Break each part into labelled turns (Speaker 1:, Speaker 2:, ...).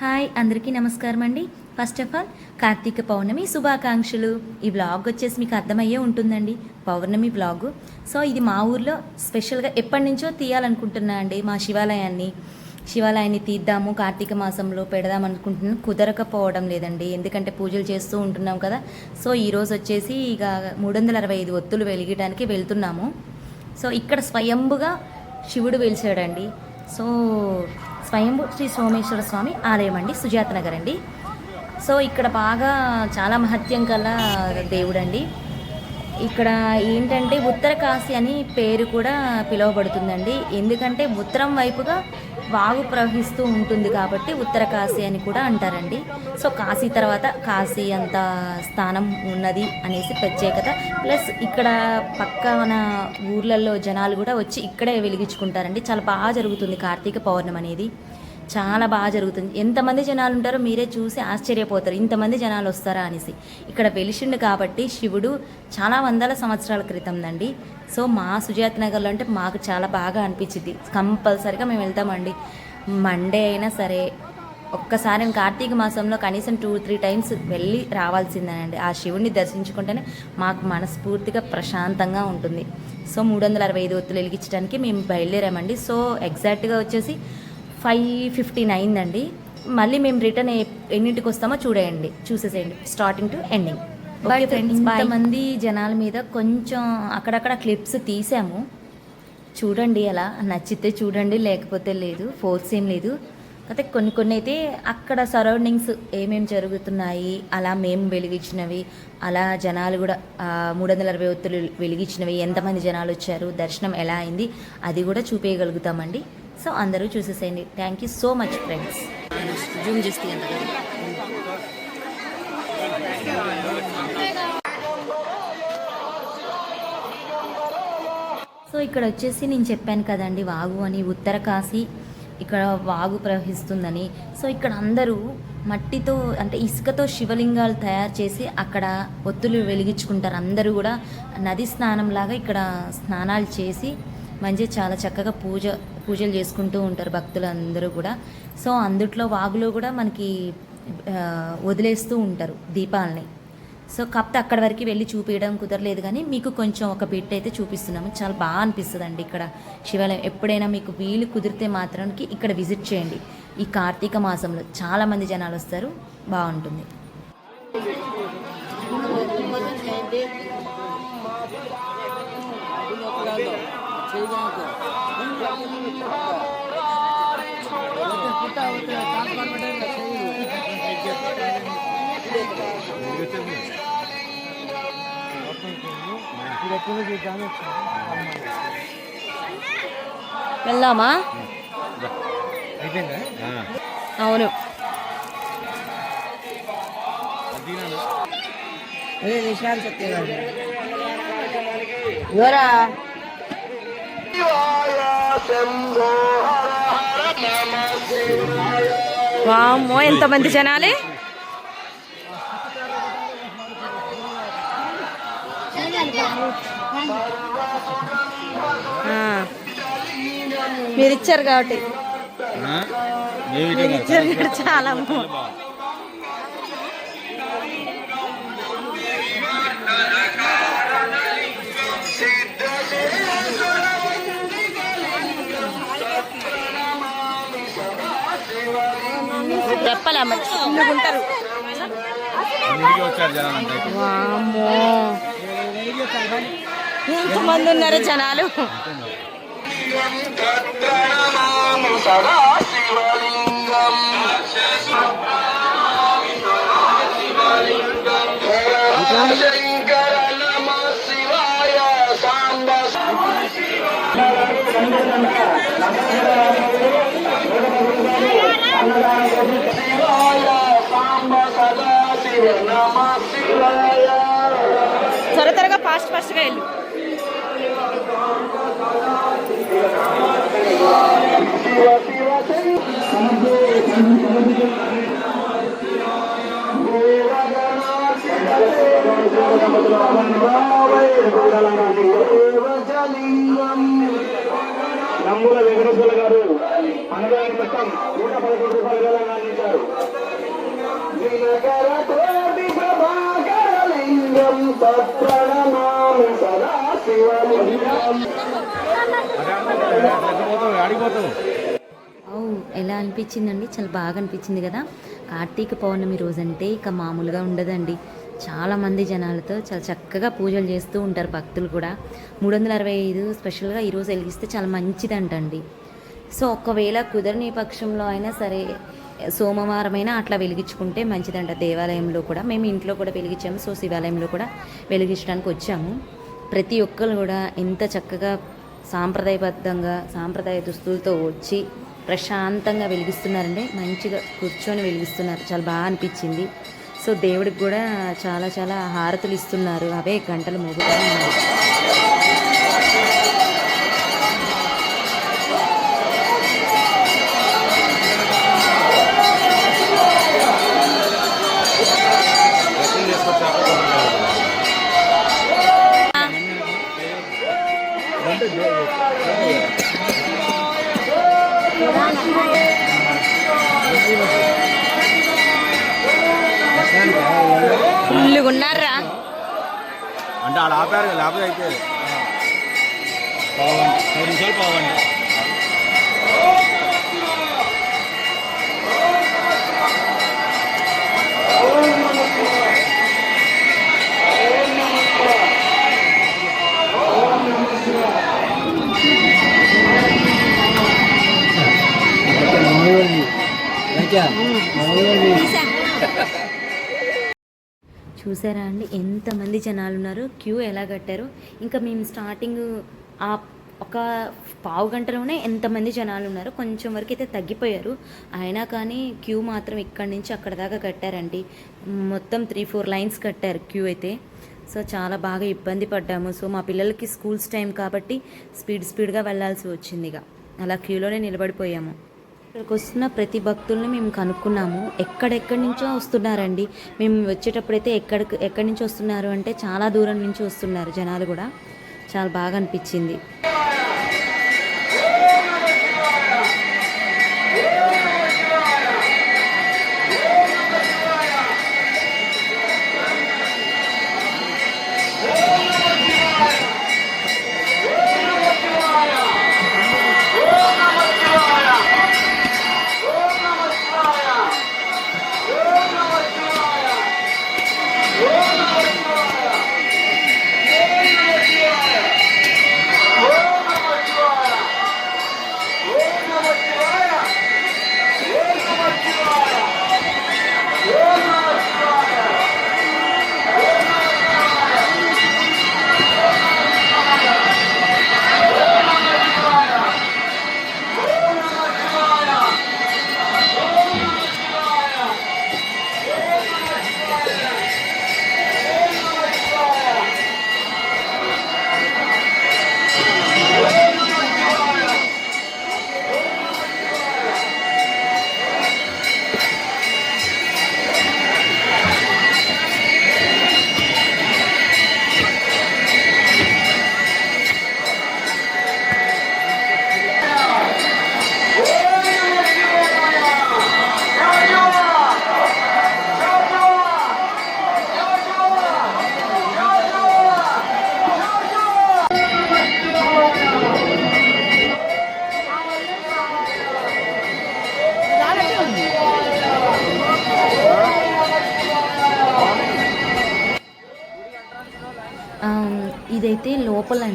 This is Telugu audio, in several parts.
Speaker 1: హాయ్ అందరికీ నమస్కారం అండి. First of all Karthika Pournami శుభాకాంక్షలు. ఈ బ్లాగ్ వచ్చేసి మీకు అర్థమయ్యే ఉంటుందండి. పౌర్ణమి బ్లాగ్ సో ఇది మా ఊర్లో స్పెషల్గా ఎప్పటి నుంచో తీయాలనుకుంటున్నా అండి మా శివాలయాన్ని. శివాలయాన్ని తీద్దాము కార్తీక మాసంలో పెడదాం అనుకుంటున్నాను కుదరకపోవడం లేదండి. ఎందుకంటే పూజలు చేస్తూ ఉంటున్నాం కదా. సో ఈరోజు వచ్చేసి ఇక మూడు వందల అరవై ఐదు ఒత్తులు వెలిగడానికి వెళ్తున్నాము. సో ఇక్కడ స్వయంభుగా శివుడు వెలిచాడండి. సో స్వయంభూ శ్రీ సోమేశ్వర స్వామి ఆలయం అండి సుజాత నగర్ అండి. సో ఇక్కడ బాగా చాలా మహత్యం కల దేవుడు అండి ఇక్కడ ఏంటంటే ఉత్తర కాశీ అని పేరు కూడా పిలువబడుతుందండి. ఎందుకంటే ఉత్తరం వైపుగా వాగు ప్రవహిస్తూ ఉంటుంది కాబట్టి ఉత్తర కాశీ అని కూడా అంటారండి. సో కాశీ తర్వాత కాశీ అంత స్థానం ఉన్నది అనేసి ప్రత్యేకత. ప్లస్ ఇక్కడ పక్కన ఊర్లలో జనాలు కూడా వచ్చి ఇక్కడే వెలిగించుకుంటారండి. చాలా బాగా జరుగుతుంది కార్తీక పౌర్ణమి అనేది. చాలా బాగా జరుగుతుంది. ఎంతమంది జనాలు ఉంటారో మీరే చూసి ఆశ్చర్యపోతారు. ఇంతమంది జనాలు వస్తారా అనేసి. ఇక్కడ వెలిసిండు కాబట్టి శివుడు చాలా వందల సంవత్సరాల క్రితందండి. సో మా సుజాత నగర్లో అంటే మాకు చాలా బాగా అనిపించింది. కంపల్సరిగా మేము వెళ్తామండి. మండే అయినా సరే ఒక్కసారి కార్తీక మాసంలో కనీసం టూ త్రీ టైమ్స్ వెళ్ళి రావాల్సిందేనండి. ఆ శివుడిని దర్శించుకుంటేనే మాకు మనస్ఫూర్తిగా ప్రశాంతంగా ఉంటుంది. సో మూడు వందల అరవై ఐదు ఒత్తులు వెలిగించడానికి మేము బయలుదేరామండి. సో ఎగ్జాక్ట్గా వచ్చేసి ఫైవ్ ఫిఫ్టీ నైన్ అండి మళ్ళీ మేము రిటర్న్ ఎన్నింటికి వస్తామో చూడేయండి. చూసేసేయండి. స్టార్టింగ్ టు ఎండింగ్ ఇంతమంది జనాల మీద కొంచెం అక్కడక్కడ క్లిప్స్ తీసాము. చూడండి అలా నచ్చితే చూడండి లేకపోతే లేదు ఫోర్స్ ఏం లేదు. అయితే కొన్ని కొన్ని అయితే అక్కడ సరౌండింగ్స్ ఏమేమి జరుగుతున్నాయి అలా మేము వెలిగించినవి అలా జనాలు కూడా మూడు వందల అరవై ఒత్తులు వెలిగించినవి ఎంతమంది జనాలు వచ్చారు దర్శనం ఎలా అయింది అది కూడా చూపించగలుగుతామండి సో అందరూ చూసేసేయండి. Thank you so much friends zoom చేస్తే ఎంత సో ఇక్కడ వచ్చేసి నేను చెప్పాను కదండి వాగు అని ఉత్తర కాశీ ఇక్కడ వాగు ప్రవహిస్తుందని. సో ఇక్కడ అందరూ మట్టితో అంటే ఇసుకతో శివలింగాలు తయారు చేసి అక్కడ ఒత్తులు వెలిగించుకుంటారు. అందరూ కూడా నది స్నానంలాగా ఇక్కడ స్నానాలు చేసి మంచిగా చాలా చక్కగా పూజ పూజలు చేసుకుంటూ ఉంటారు భక్తులు అందరూ కూడా. సో అందుట్లో వాగులో కూడా మనకి వదిలేస్తూ ఉంటారు దీపాలని. సో కాకపోతే అక్కడ వరకు వెళ్ళి చూపించడం కుదరలేదు కానీ మీకు కొంచెం ఒక బిట్ అయితే చూపిస్తున్నాము. చాలా బాగా అనిపిస్తుంది అండి ఇక్కడ శివాలయం. ఎప్పుడైనా మీకు వీలు కుదిరితే మాత్రానికి ఇక్కడ విజిట్ చేయండి. ఈ కార్తీక మాసంలో చాలామంది జనాలు వస్తారు. బాగుంటుంది. వెళ్దామా? అవును.
Speaker 2: నిశాంత్ సత్యగారు ఎవరా?
Speaker 1: వామ్మో ఎంతమంది జనాలే? మీరు ఇచ్చారు కాబట్టి. మీరు ఇచ్చారు కాబట్టి చాలా
Speaker 3: జనాలు అంతా
Speaker 1: వామ్మో. ఎంతమంది ఉన్నారు జనాలు? త్వర త్వరగా ఫాస్ట్ ఫాస్ట్గా వెళ్ళు.
Speaker 4: నమ్ముల వెంకటేశ్వర గారు అనగానే మొత్తం నూట పదకొండు రూపాయల అందించారు.
Speaker 1: ఎలా అనిపించిందండి? చాలా బాగా అనిపించింది కదా? కార్తీక పౌర్ణమి రోజు అంటే ఇక మామూలుగా ఉండదండి. చాలామంది జనాలతో చాలా చక్కగా పూజలు చేస్తూ ఉంటారు భక్తులు కూడా. మూడు వందల అరవై ఐదు స్పెషల్గా ఈరోజు వెలిగిస్తే చాలా మంచిదంటండి. సో ఒకవేళ కుదరని పక్షంలో అయినా సరే సోమవారమైనా అట్లా వెలిగించుకుంటే మంచిదంట. దేవాలయంలో కూడా మేము ఇంట్లో కూడా వెలిగించాము. సో శివాలయంలో కూడా వెలిగించడానికి వచ్చాము. ప్రతి ఒక్కరు కూడా ఎంత చక్కగా సాంప్రదాయబద్ధంగా సాంప్రదాయ దుస్తులతో వచ్చి ప్రశాంతంగా వెలిగిస్తున్నారండి మంచిగా కూర్చొని వెలిగిస్తున్నారు. చాలా బాగా అనిపించింది. సో దేవుడికి కూడా చాలా చాలా హారతులు ఇస్తున్నారు. అవే గంటలు మోగుతూ ఉన్నాయి
Speaker 3: ఆడ ఆపారు లేకపోతే అయిపోయారు. పావండి. పది నిమిషాలు పావండి.
Speaker 1: చూసారా అండి? ఎంతమంది జనాలు ఉన్నారు క్యూ ఎలా కట్టారు? ఇంకా మేము స్టార్టింగ్ ఆ ఒక పావు గంటలోనే ఎంతమంది జనాలు ఉన్నారు కొంచెం వరకు అయితే తగ్గిపోయారు. అయినా కానీ క్యూ మాత్రం ఇక్కడి నుంచి అక్కడ దాకా కట్టారండి. మొత్తం త్రీ ఫోర్ లైన్స్ కట్టారు క్యూ అయితే. సో చాలా బాగా ఇబ్బంది పడ్డాము. సో మా పిల్లలకి స్కూల్స్ టైం కాబట్టి స్పీడ్ స్పీడ్గా వెళ్ళాల్సి వచ్చింది ఇక. అలా క్యూలోనే నిలబడిపోయాము. ఇక్కడికి వస్తున్న ప్రతి భక్తుల్ని మేము కనుక్కున్నాము. ఎక్కడెక్కడి నుంచో వస్తున్నారండి. మేము వచ్చేటప్పుడైతే ఎక్కడ ఎక్కడి నుంచి వస్తున్నారు అంటే చాలా దూరం నుంచి వస్తున్నారు జనాలు కూడా. చాలా బాగా అనిపించింది.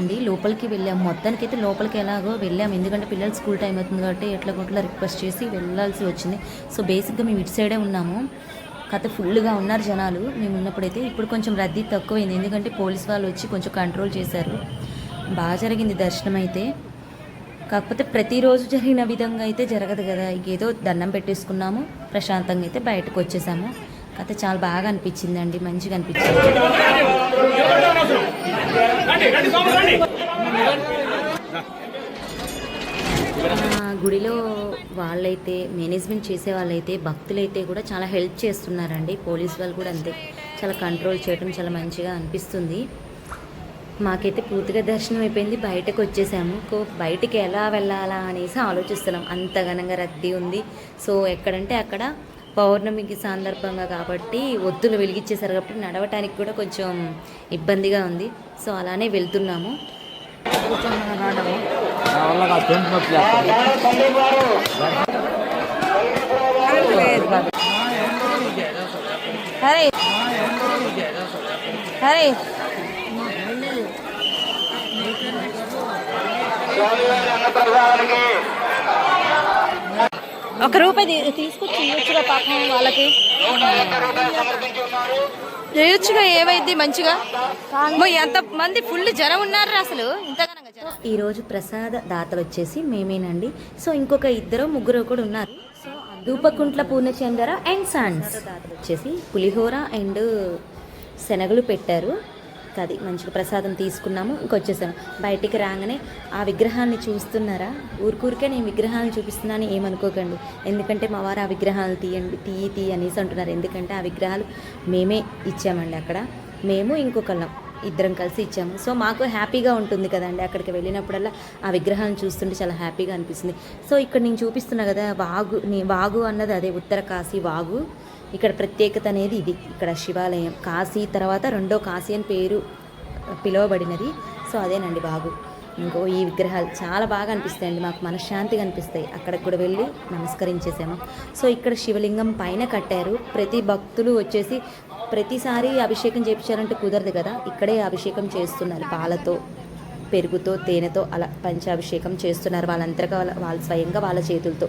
Speaker 1: అండి. లోపలికి వెళ్ళాం. మొత్తానికి అయితే లోపలికి ఎలాగో వెళ్ళాం. ఎందుకంటే పిల్లలు స్కూల్ టైం అవుతుంది కాబట్టి ఎట్లా కొట్లా రిక్వెస్ట్ చేసి వెళ్ళాల్సి వచ్చింది. సో బేసిక్గా మేము ఇటు సైడే ఉన్నాము. కథ ఫుల్గా ఉన్నారు జనాలు. మేము ఉన్నప్పుడైతే ఇప్పుడు కొంచెం రద్దీ తక్కువైంది. ఎందుకంటే పోలీస్ వాళ్ళు వచ్చి కొంచెం కంట్రోల్ చేశారు. బాగా జరిగింది దర్శనం అయితే. కాకపోతే ప్రతిరోజు జరిగిన విధంగా అయితే జరగదు కదా. ఏదో దండం పెట్టేసుకున్నాము. ప్రశాంతంగా అయితే బయటకు వచ్చేసాము. కథ చాలా బాగా అనిపించిందండి మంచిగా అనిపించింది. గుడిలో వాళ్ళైతే మేనేజ్మెంట్ చేసే వాళ్ళైతే భక్తులైతే కూడా చాలా హెల్ప్ చేస్తున్నారండి. పోలీస్ వాళ్ళు కూడా అంతే. చాలా కంట్రోల్ చేయడం చాలా మంచిగా అనిపిస్తుంది. మాకైతే పూర్తిగా దర్శనం అయిపోయింది. బయటకు వచ్చేసాము. కో బయటికి ఎలా వెళ్ళాలా అనేసి ఆలోచిస్తున్నాం. అంత ఘనంగా రద్దీ ఉంది. సో ఎక్కడంటే అక్కడ పౌర్ణమికి సందర్భంగా కాబట్టి ఒత్తులు వెలిగించేశారు కాబట్టి నడవటానికి కూడా కొంచెం ఇబ్బందిగా ఉంది. సో అలానే వెళ్తున్నాము.
Speaker 2: రావడము
Speaker 3: నా
Speaker 1: ఒక రూపాయి తీసుకొచ్చి ఇవ్వచ్చుగా పాపం వాళ్ళకి. చేయొచ్చుగా ఏమైంది మంచిగా? ఎంత మంది ఫుల్ జనం ఉన్నారు అసలు. ఇంతగానంగా ఈరోజు ఈ రోజు ప్రసాద దాతలు వచ్చేసి మేమేనండి. సో ఇంకొక ఇద్దరు ముగ్గురు కూడా ఉన్నారు. Doopakuntla Purnachandra and sons. వచ్చేసి పులిహోర అండ్ శనగలు పెట్టారు. అది మంచిగా ప్రసాదం తీసుకున్నాము. ఇంకొచ్చేసాము బయటికి రాగానే ఆ విగ్రహాన్ని చూస్తున్నారా? ఊరికూరికే నేను విగ్రహాలను చూపిస్తున్నాను ఏమనుకోకండి. ఎందుకంటే మా వారు ఆ విగ్రహాలు తీయండి తీయి తీ అనేసి అంటున్నారు. ఎందుకంటే ఆ విగ్రహాలు మేమే ఇచ్చామండి అక్కడ. మేము ఇంకొకళ్ళం ఇద్దరం కలిసి ఇచ్చాము. సో మాకు హ్యాపీగా ఉంటుంది కదండి అక్కడికి వెళ్ళినప్పుడల్లా ఆ విగ్రహాలను చూస్తుంటే చాలా హ్యాపీగా అనిపిస్తుంది. సో ఇక్కడ నేను చూపిస్తున్నా కదా వాగు నీ వాగు అన్నది అదే ఉత్తర కాశీ వాగు. ఇక్కడ ప్రత్యేకత అనేది ఇది. ఇక్కడ శివాలయం. కాశీ తర్వాత రెండో కాశీ అని పేరు పిలువబడినది. సో అదేనండి బాగు ఇంకో ఈ విగ్రహాలు చాలా బాగా అనిపిస్తాయండి. మాకు మనశ్శాంతిగా అనిపిస్తాయి. అక్కడికి కూడా వెళ్ళి నమస్కరించేసాము. సో ఇక్కడ శివలింగం పైన కట్టారు. ప్రతి భక్తులు వచ్చేసి ప్రతిసారి అభిషేకం చేయించాలంటే కుదరదు కదా. ఇక్కడే అభిషేకం చేస్తున్నారు. పాలతో పెరుగుతో తేనెతో అలా పంచాభిషేకం చేస్తున్నారు. వాళ్ళంతగా వాళ్ళ వాళ్ళ స్వయంగా వాళ్ళ చేతులతో.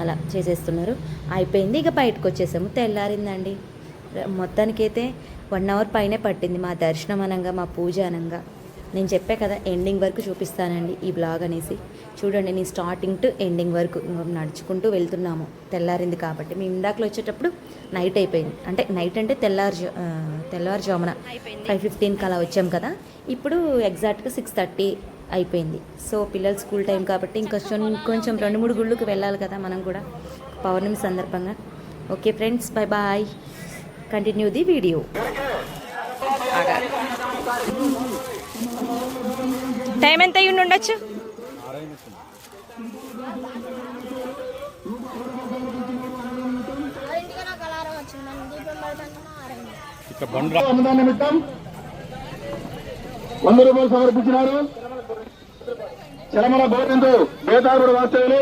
Speaker 1: అలా చేసేస్తున్నారు. అయిపోయింది. ఇక బయటకు వచ్చేసాము. తెల్లారిందండి. మొత్తానికైతే వన్ అవర్ పైనే పట్టింది మా దర్శనం అనంగా మా పూజ అనంగా. నేను చెప్పా కదా ఎండింగ్ వరకు చూపిస్తానండి ఈ బ్లాగ్ అనేసి. చూడండి నేను స్టార్టింగ్ టు ఎండింగ్ వరకు నడుచుకుంటూ వెళ్తున్నాము. తెల్లారింది కాబట్టి. మేము ఇందాకలో వచ్చేటప్పుడు నైట్ అయిపోయింది. అంటే నైట్ అంటే తెల్లారు తెల్లవారుజామున. ఫైవ్ ఫిఫ్టీన్కి అలా వచ్చాం కదా. ఇప్పుడు ఎగ్జాక్ట్గా సిక్స్ థర్టీ అయిపోయింది. సో పిల్లలు స్కూల్ టైం కాబట్టి ఇంకొంచెం కొంచెం రెండు మూడు గుళ్ళకి వెళ్ళాలి కదా మనం కూడా పౌర్ణమి సందర్భంగా. Okay friends bye bye. Continue the video. Time ఎంత అయ్యి ఉండొచ్చు?
Speaker 5: నిమిత్తం వంద రూపాయలు సమర్పించినారు. చలమల గోవిందు వేదారుడు వాస్తవులు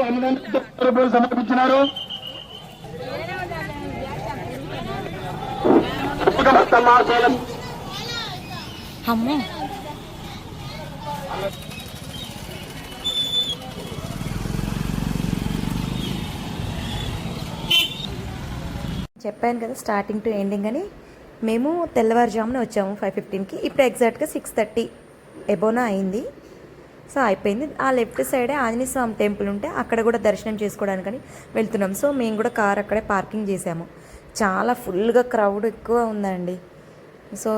Speaker 5: రూపాయలు సమర్పించినారు.
Speaker 1: అమ్మో. చెప్పాను కదా స్టార్టింగ్ టు ఎండింగ్ అని. మేము తెల్లవారుజామున వచ్చాము ఫైవ్ ఫిఫ్టీన్కి ఇప్పుడు ఎగ్జాక్ట్గా సిక్స్ థర్టీ ఎబోనా అయింది. సో అయిపోయింది. ఆ లెఫ్ట్ సైడే ఆంజనేయ స్వామి టెంపుల్ ఉంటే అక్కడ కూడా దర్శనం చేసుకోవడానికని వెళ్తున్నాం. సో మేము కూడా కార్ అక్కడే పార్కింగ్ చేసాము. చాలా ఫుల్గా క్రౌడ్ ఎక్కువ ఉందండి. సో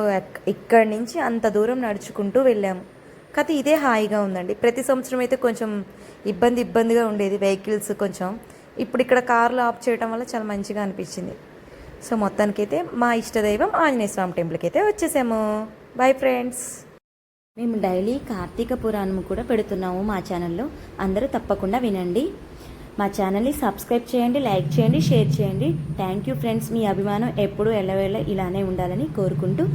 Speaker 1: ఇక్కడి నుంచి అంత దూరం నడుచుకుంటూ వెళ్ళాము కాకపోతే ఇదే హాయిగా ఉందండి. ప్రతి సంవత్సరం అయితే కొంచెం ఇబ్బంది ఇబ్బందిగా ఉండేది వెహికల్స్ కొంచెం. ఇప్పుడు ఇక్కడ కార్లు ఆఫ్ చేయడం వల్ల చాలా మంచిగా అనిపించింది. సో మొత్తానికైతే మా ఇష్టదైవం ఆంజనేయ స్వామి టెంపుల్కి అయితే వచ్చేసాము. Bye friends. మేము డైలీ కార్తీక పురాణం కూడా పెడుతున్నాము మా ఛానల్లో. అందరూ తప్పకుండా వినండి. మా ఛానల్ని సబ్స్క్రైబ్ చేయండి లైక్ చేయండి షేర్ చేయండి. థ్యాంక్ యూ ఫ్రెండ్స్ మీ అభిమానం ఎప్పుడూ ఎల్లవేళ ఇలానే ఉండాలని కోరుకుంటూ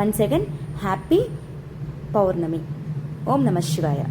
Speaker 1: వన్ సెకండ్ హ్యాపీ పౌర్ణమి ఓం నమ శివాయ.